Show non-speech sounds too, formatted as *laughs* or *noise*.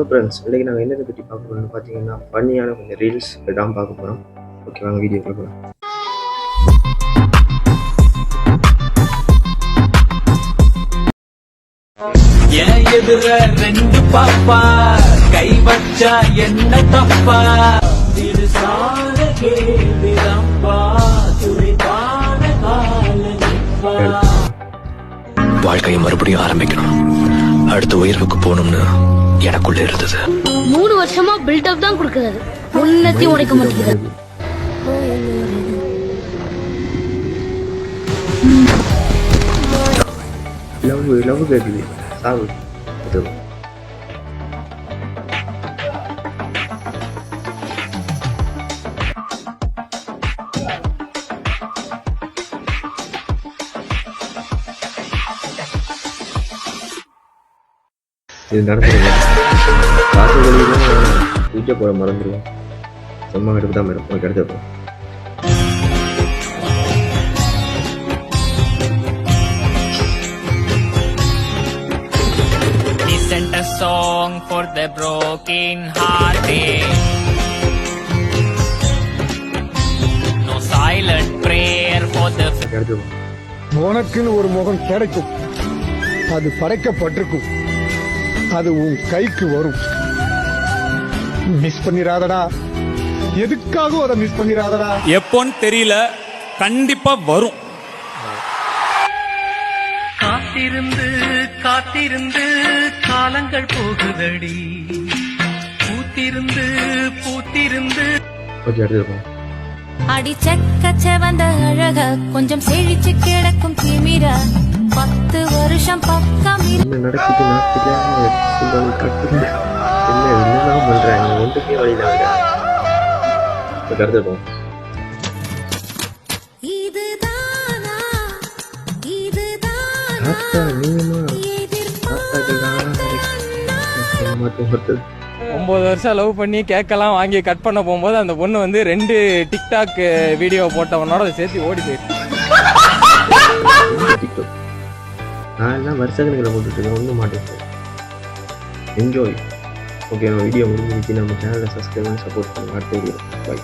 Hello friends இன்றைக்கி நாங்கள் என்னதை பற்றி பார்க்க போகிறோம்னு பார்த்தீங்கன்னா ஃபன்னியான கொஞ்சம் ரீல்ஸ் தான் பார்க்க போகிறோம் ஓகே வாங்க வீடியோ போகலாம் எதிர ரெண்டு பாப்பா கை வச்சா என்ன தப்பா? கால நிப்பா. வாழ்க்கையை மறுபடியும் ஆரம்பிக்கணும். அடுத்த உயர்வுக்கு போகணும்னு எனக்குள்ள இருந்தது. மூணு வருஷமா பில்டப் தான் கொடுக்கறாரு. ஒன்னத்தையும் உடைக்க மாட்டேங்கிறாரு லவ் லவ் கேட்குது சாவு இது நடக்குதுங்க காசு வழியிலும் பூஜை போட மறந்துடுவோம் சும்மா எடுப்பு தான் மேடம். உனக்கு எடுத்து sent a song for the broken hearted. No silent prayer for the எடுத்து உனக்குன்னு ஒரு முகம் கிடைக்கும். அது படைக்கப்பட்டிருக்கும். அது உன் கைக்கு வரும். மிஸ் பண்ணிராதடா. எதுக்காகவும் அதை மிஸ் பண்ணிராதடா? எப்போன்னு தெரியல கண்டிப்பா வரும். காத்திருந்து காத்திருந்து காலங்கள் போகுதடி. பூத்திருந்து பூத்திருந்து. அடி செக்க செவந்த அழக கொஞ்சம் செழிச்சு கிடக்கும் திமிர. வருஷம் பக்கம் என்ன நடக்குது நாட்டுல? காட்டுது? என்ன என்னதான் பண்றாங்க ஒன்றுக்கே வழியில கருத்து இருப்போம் இதுதானா? இதுதானா? தாத்தா நீங்கம்மா எதிர்பார்த்த தாத்தாக்கு மாற்றம் ஒருத்தர் ஒம்பது வருஷம் லவ் பண்ணி கேக்கெல்லாம் வாங்கி கட் பண்ண போகும்போது அந்த பொண்ணு வந்து ரெண்டு டிக்டாக் வீடியோ போட்டவனோட அதை சேர்த்து ஓடி போயிடுச்சு. *laughs* டிக்டாக் நான் எல்லாம் வருஷக்கணக்கில் போட்டுட்டு இருக்கேன் ஒன்றும் மாட்டேன் என்ஜாய் ஓகே நான் வீடியோ முடிஞ்சிருச்சு நம்ம சேனலை சப்ஸ்கிரைப் பண்ணி சப்போர்ட் பண்ணுங்க. அடுத்த வீடியோ பை